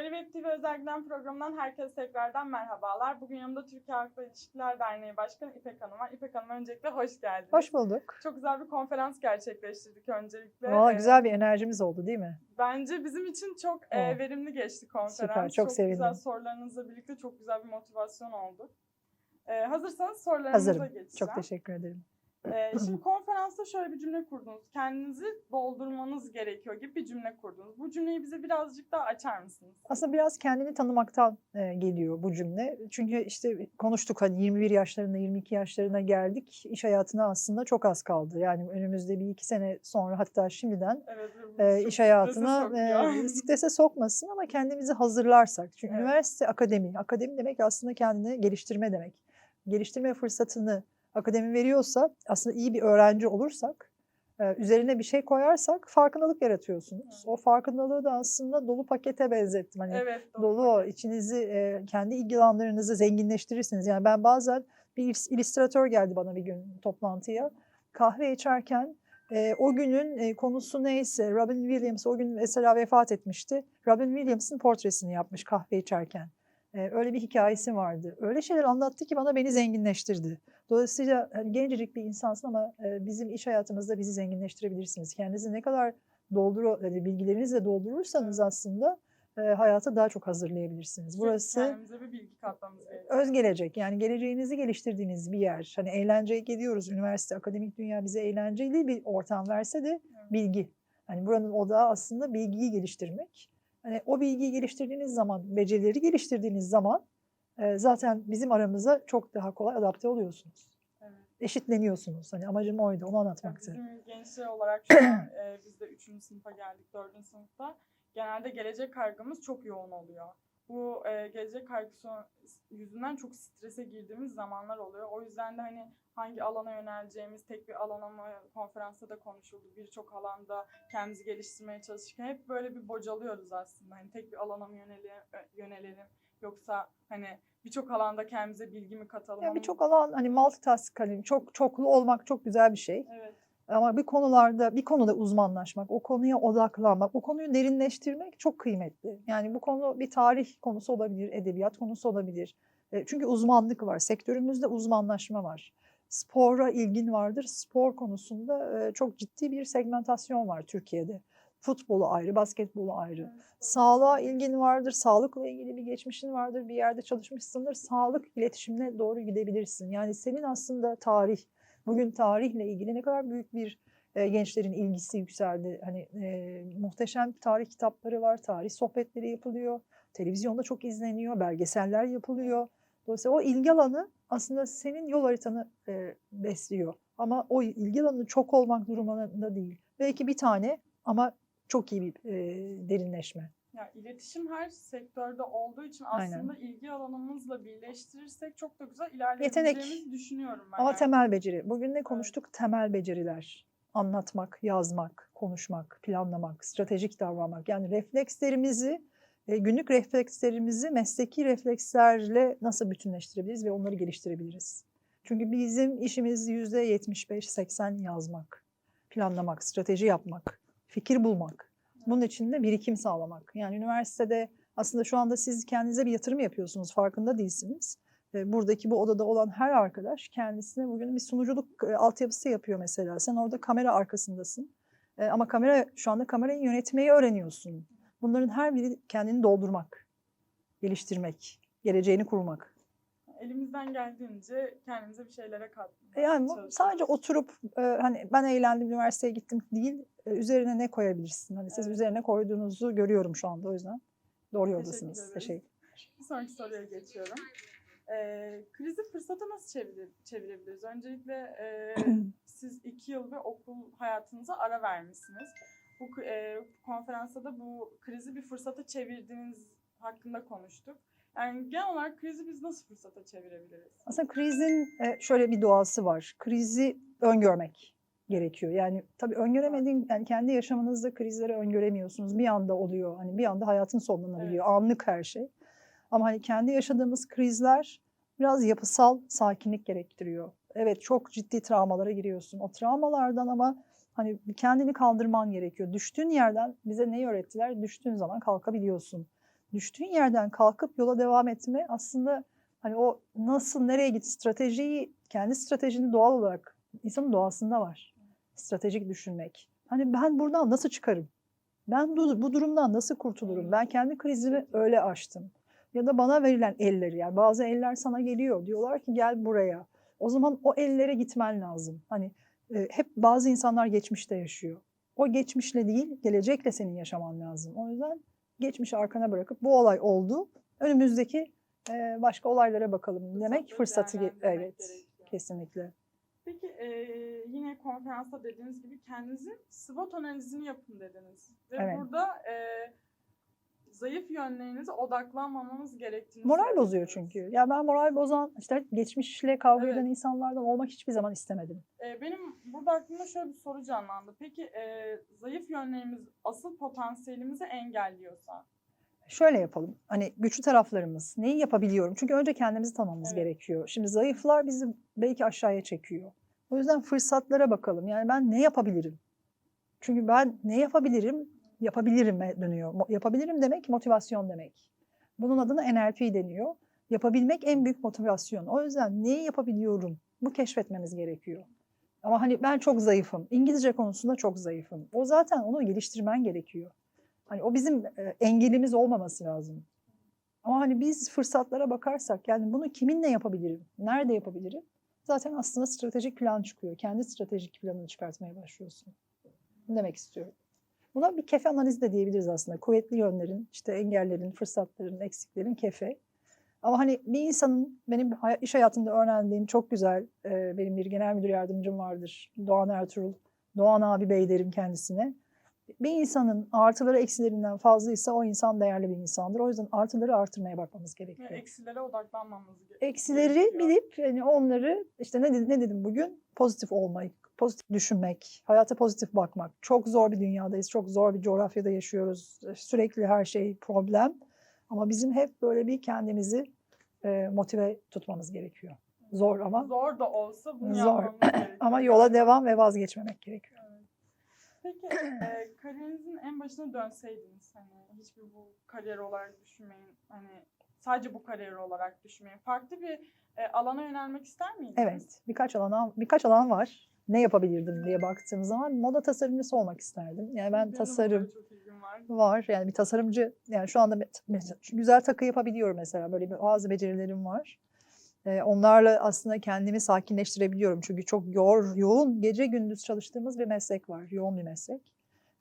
Bolivya TV özellikten programından herkese tekrardan merhabalar. Bugün yanımda Türkiye Halkla İlişkiler Derneği Başkanı İpek Hanım var. İpek Hanım öncelikle hoş geldiniz. Hoş bulduk. Çok güzel bir konferans gerçekleştirdik öncelikle. Aa, Ee, güzel bir enerjimiz oldu değil mi? Bence bizim için çok e, verimli geçti konferans. Süper, çok güzel sevindim. sorularınızla birlikte çok güzel bir motivasyon oldu. Ee, hazırsanız sorularınıza Hazırım. geçeceğim. Çok teşekkür ederim. Ee, şimdi konferansta şöyle bir cümle kurdunuz. Kendinizi doldurmanız gerekiyor gibi bir cümle kurdunuz. Bu cümleyi bize birazcık daha açar mısınız? Aslında biraz kendini tanımaktan e, geliyor bu cümle. Çünkü işte konuştuk hani 21 yaşlarına 22 yaşlarına geldik. İş hayatına aslında çok az kaldı. Yani önümüzde bir iki sene sonra hatta şimdiden Evet, e, iş hayatına e, strese sokmasın ama kendimizi hazırlarsak. Çünkü Evet. üniversite akademi. Akademi demek aslında kendini geliştirme demek. Geliştirme fırsatını akademi veriyorsa aslında iyi bir öğrenci olursak e, üzerine bir şey koyarsak farkındalık yaratıyorsunuz. Evet. O farkındalığı da aslında dolu pakete benzettim. Hani Evet, dolu o. içinizi e, kendi ilgi alanlarınızı zenginleştirirsiniz. Yani ben bazen bir il- illüstratör geldi bana bir gün toplantıya. Kahve içerken e, o günün e, konusu neyse Robin Williams o gün mesela vefat etmişti. Robin Williams'ın portresini yapmış kahve içerken. E, öyle bir hikayesi vardı. Öyle şeyler anlattı ki bana beni zenginleştirdi. Dolayısıyla hani gencecik bir insansın ama e, bizim iş hayatımızda bizi zenginleştirebilirsiniz. Kendinizi ne kadar doldur, hani bilgilerinizle doldurursanız aslında e, hayata daha çok hazırlayabilirsiniz. Burası kendimize bir bilgi katmamız gerekiyor. öz gelecek yani geleceğinizi geliştirdiğiniz bir yer. Hani eğlenceye gidiyoruz üniversite, akademik dünya bize eğlenceli bir ortam verse de bilgi. Hani buranın odağı aslında bilgiyi geliştirmek. Hani o bilgiyi geliştirdiğiniz zaman, becerileri geliştirdiğiniz zaman zaten bizim aramıza çok daha kolay adapte oluyorsunuz. Evet. Eşitleniyorsunuz. Hani amacım oydu, onu anlatmaktı. Bizim gençler olarak şu an e, biz de 3. sınıfa geldik, 4. sınıfta. Genelde gelecek kaygımız çok yoğun oluyor. Bu e, gelecek kaygısı yüzünden çok strese girdiğimiz zamanlar oluyor. O yüzden de hani hangi alana yöneleceğimiz, tek bir alana mı konferansta da konuşuldu. Birçok alanda kendimizi geliştirmeye çalışırken hep böyle bir bocalıyoruz aslında. Hani tek bir alana mı yönelelim, yönelelim yoksa hani birçok alanda kendimize bilgi mi katalım? Yani birçok alan hani multitask hani çok çoklu olmak çok güzel bir şey. Evet. Ama bir konularda bir konuda uzmanlaşmak, o konuya odaklanmak, o konuyu derinleştirmek çok kıymetli. Yani bu konu bir tarih konusu olabilir, edebiyat konusu olabilir. E, Çünkü uzmanlık var, sektörümüzde uzmanlaşma var. Spora ilgin vardır. Spor konusunda e, çok ciddi bir segmentasyon var Türkiye'de. Futbolu ayrı, basketbolu ayrı. Sağlığa ilgin vardır, sağlıkla ilgili bir geçmişin vardır, bir yerde çalışmışsındır, sağlık iletişimine doğru gidebilirsin. Yani senin aslında tarih, bugün tarihle ilgili ne kadar büyük bir e, gençlerin ilgisi yükseldi. Hani e, muhteşem tarih kitapları var, tarih sohbetleri yapılıyor, televizyonda çok izleniyor, belgeseller yapılıyor. Dolayısıyla o ilgi alanı aslında senin yol haritanı e, besliyor. Ama o ilgi alanı çok olmak durumunda değil. Belki bir tane ama çok iyi bir e, derinleşme. Ya iletişim her sektörde olduğu için Aynen. aslında ilgi alanımızla birleştirirsek çok da güzel ilerleyebileceğimizi düşünüyorum ben. Ama yani. temel beceri. Bugün ne konuştuk? Temel beceriler. Anlatmak, yazmak, konuşmak, planlamak, stratejik davranmak. Yani reflekslerimizi, e, günlük reflekslerimizi mesleki reflekslerle nasıl bütünleştirebiliriz ve onları geliştirebiliriz? Çünkü bizim işimiz %75-80 yazmak, planlamak, strateji yapmak, fikir bulmak. Bunun için de birikim sağlamak. Yani üniversitede aslında şu anda siz kendinize bir yatırım yapıyorsunuz, farkında değilsiniz. Buradaki bu odada olan her arkadaş kendisine bugün bir sunuculuk e, altyapısı yapıyor mesela. Sen orada kamera arkasındasın. E, ama kamera şu anda kamerayı yönetmeyi öğreniyorsun. Bunların her biri kendini doldurmak, geliştirmek, geleceğini kurmak. Elimizden geldiğince kendimize bir şeylere katmaya E, Yani bu sadece oturup e, hani ben eğlendim üniversiteye gittim değil, e, üzerine ne koyabilirsin? Hani siz Evet. üzerine koyduğunuzu görüyorum şu anda o yüzden. Doğru yoldasınız. ederiz. Teşekkür. Bir sonraki soruya geçiyorum. Ee, krizi fırsata nasıl çevire, çevirebiliriz? Öncelikle e, siz iki yıl bir okul hayatınıza ara vermişsiniz. Bu e, konferansta da bu krizi bir fırsata çevirdiğiniz hakkında konuştuk. Yani genel olarak krizi biz nasıl fırsata çevirebiliriz? Aslında krizin e, şöyle bir doğası var. Krizi öngörmek gerekiyor. Yani tabii öngöremediğin, yani kendi yaşamınızda krizleri öngöremiyorsunuz. Bir anda oluyor. Hani bir anda hayatın sonlanabiliyor. Anlık her şey. Ama hani kendi yaşadığımız krizler biraz yapısal sakinlik gerektiriyor. Evet çok ciddi travmalara giriyorsun. O travmalardan ama hani kendini kaldırman gerekiyor. Düştüğün yerden bize neyi öğrettiler? Düştüğün zaman kalkabiliyorsun. Düştüğün yerden kalkıp yola devam etme aslında hani o nasıl nereye git stratejiyi kendi stratejini doğal olarak insanın doğasında var. Stratejik düşünmek. Hani ben buradan nasıl çıkarım? Ben bu, bu durumdan nasıl kurtulurum? Ben kendi krizimi öyle aştım. Ya da bana verilen elleri yani bazı eller sana geliyor. Diyorlar ki gel buraya. O zaman o ellere gitmen lazım. Hani e, hep bazı insanlar geçmişte yaşıyor. O geçmişle değil, gelecekle senin yaşaman lazım. O yüzden geçmişi arkana bırakıp bu olay oldu. Önümüzdeki e, başka olaylara bakalım demek fırsatı ge- değerlendirmek evet gerekiyor. kesinlikle. Peki e, yine konferansta dediğiniz gibi kendinizin SWOT analizini yapın dediniz. Ve Evet. burada e, zayıf yönlerinize odaklanmamamız gerektiğini Moral bozuyor çünkü. Ya ben moral bozan, işte geçmişle kavga Evet. eden insanlardan olmak hiçbir zaman istemedim. E, benim burada aklımda şöyle bir soru canlandı. Peki e, zayıf yönlerimiz asıl potansiyelimizi engelliyorsa? Şöyle yapalım. Hani güçlü taraflarımız neyi yapabiliyorum? Çünkü önce kendimizi tanımamız Evet. gerekiyor. Şimdi zayıflar bizi belki aşağıya çekiyor. O yüzden fırsatlara bakalım. Yani ben ne yapabilirim? Çünkü ben ne yapabilirim? Yapabilirim'e dönüyor. Yapabilirim demek motivasyon demek. Bunun adına NLP deniyor. Yapabilmek en büyük motivasyon. O yüzden neyi yapabiliyorum? Bu keşfetmemiz gerekiyor. Ama hani ben çok zayıfım. İngilizce konusunda çok zayıfım. O zaten onu geliştirmen gerekiyor. Hani o bizim e, engelimiz olmaması lazım. Ama hani biz fırsatlara bakarsak yani bunu kiminle yapabilirim? Nerede yapabilirim? Zaten aslında stratejik plan çıkıyor. Kendi stratejik planını çıkartmaya başlıyorsun. Bunu demek istiyorum. Buna bir kefe analizi de diyebiliriz aslında. Kuvvetli yönlerin, işte engellerin, fırsatların, eksiklerin kefe. Ama hani bir insanın benim iş hayatında öğrendiğim çok güzel, benim bir genel müdür yardımcım vardır. Doğan Ertuğrul. Doğan abi bey derim kendisine. Bir insanın artıları eksilerinden fazlaysa o insan değerli bir insandır. O yüzden artıları artırmaya bakmamız gerekiyor. eksilere odaklanmamız gerekiyor. Eksileri bilip yani onları işte ne, dedim- ne dedim bugün? Pozitif olmayı, pozitif düşünmek, hayata pozitif bakmak. Çok zor bir dünyadayız, çok zor bir coğrafyada yaşıyoruz. Sürekli her şey problem. Ama bizim hep böyle bir kendimizi e, motive tutmamız gerekiyor. Zor ama Zor da olsa bunu Zor. yapmamız gerekiyor. ama yola devam ve vazgeçmemek gerekiyor. Evet. Peki e, kariyerinizin en başına dönseydiniz hani hiçbir bu kariyer olarak düşünmeyin hani sadece bu kariyer olarak düşünmeyin farklı bir e, alana yönelmek ister miydiniz? Evet, birkaç alan birkaç alan var. Ne yapabilirdim diye baktığım zaman moda tasarımcısı olmak isterdim. Yani ben Benim tasarım var. var. Yani bir tasarımcı yani şu anda güzel takı yapabiliyorum mesela. Böyle bazı becerilerim var. Onlarla aslında kendimi sakinleştirebiliyorum. Çünkü çok yor, yoğun gece gündüz çalıştığımız bir meslek var. Yoğun bir meslek.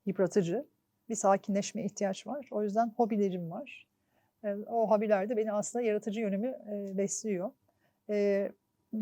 Yıpratıcı. Bir sakinleşme ihtiyaç var. O yüzden hobilerim var. O hobiler de beni aslında yaratıcı yönümü besliyor.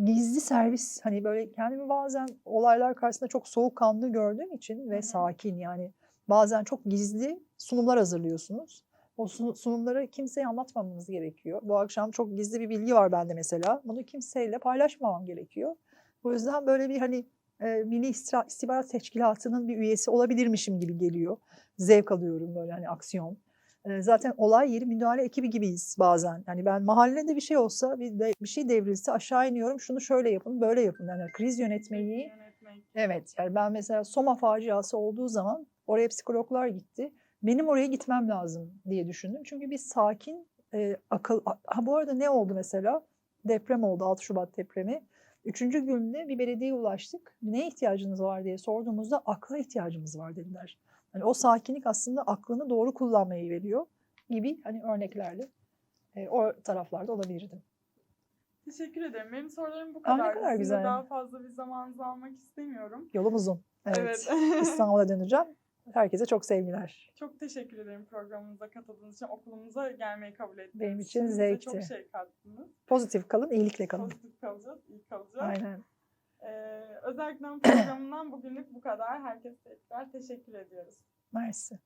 Gizli servis hani böyle kendimi bazen olaylar karşısında çok soğukkanlı gördüğüm için ve sakin yani bazen çok gizli sunumlar hazırlıyorsunuz. O sunu- sunumları kimseye anlatmamamız gerekiyor. Bu akşam çok gizli bir bilgi var bende mesela. Bunu kimseyle paylaşmamam gerekiyor. O yüzden böyle bir hani e, Milli İstihbarat Teşkilatı'nın bir üyesi olabilirmişim gibi geliyor. Zevk alıyorum böyle hani aksiyon. E, zaten olay yeri müdahale ekibi gibiyiz bazen. Yani ben mahallede bir şey olsa, bir, de, bir şey devrilse aşağı iniyorum. Şunu şöyle yapın, böyle yapın. Yani kriz yönetmeyi Yönetmek. Evet yani ben mesela Soma faciası olduğu zaman oraya psikologlar gitti. Benim oraya gitmem lazım diye düşündüm. Çünkü bir sakin e, akıl... Ha, bu arada ne oldu mesela? Deprem oldu 6 Şubat depremi. Üçüncü günde bir belediyeye ulaştık. Ne ihtiyacınız var diye sorduğumuzda akla ihtiyacımız var dediler. Hani o sakinlik aslında aklını doğru kullanmayı veriyor gibi hani örneklerle e, o taraflarda olabilirdim. Teşekkür ederim. Benim sorularım bu Aa, ne kadar. kadar Sizin güzel. daha fazla bir zamanınızı almak istemiyorum. Yolum uzun. Evet. Evet. İstanbul'a döneceğim. Herkese çok sevgiler. Çok teşekkür ederim programımıza katıldığınız için, okulumuza gelmeyi kabul ettiğiniz Benim için Bize zevkti. çok şey kattınız. Pozitif kalın, iyilikle kalın. Pozitif kalacağız, iyi kalacağız. Aynen. Ee, özellikle programından bugünlük bu kadar. Herkese tekrar teşekkür ediyoruz. Mersi.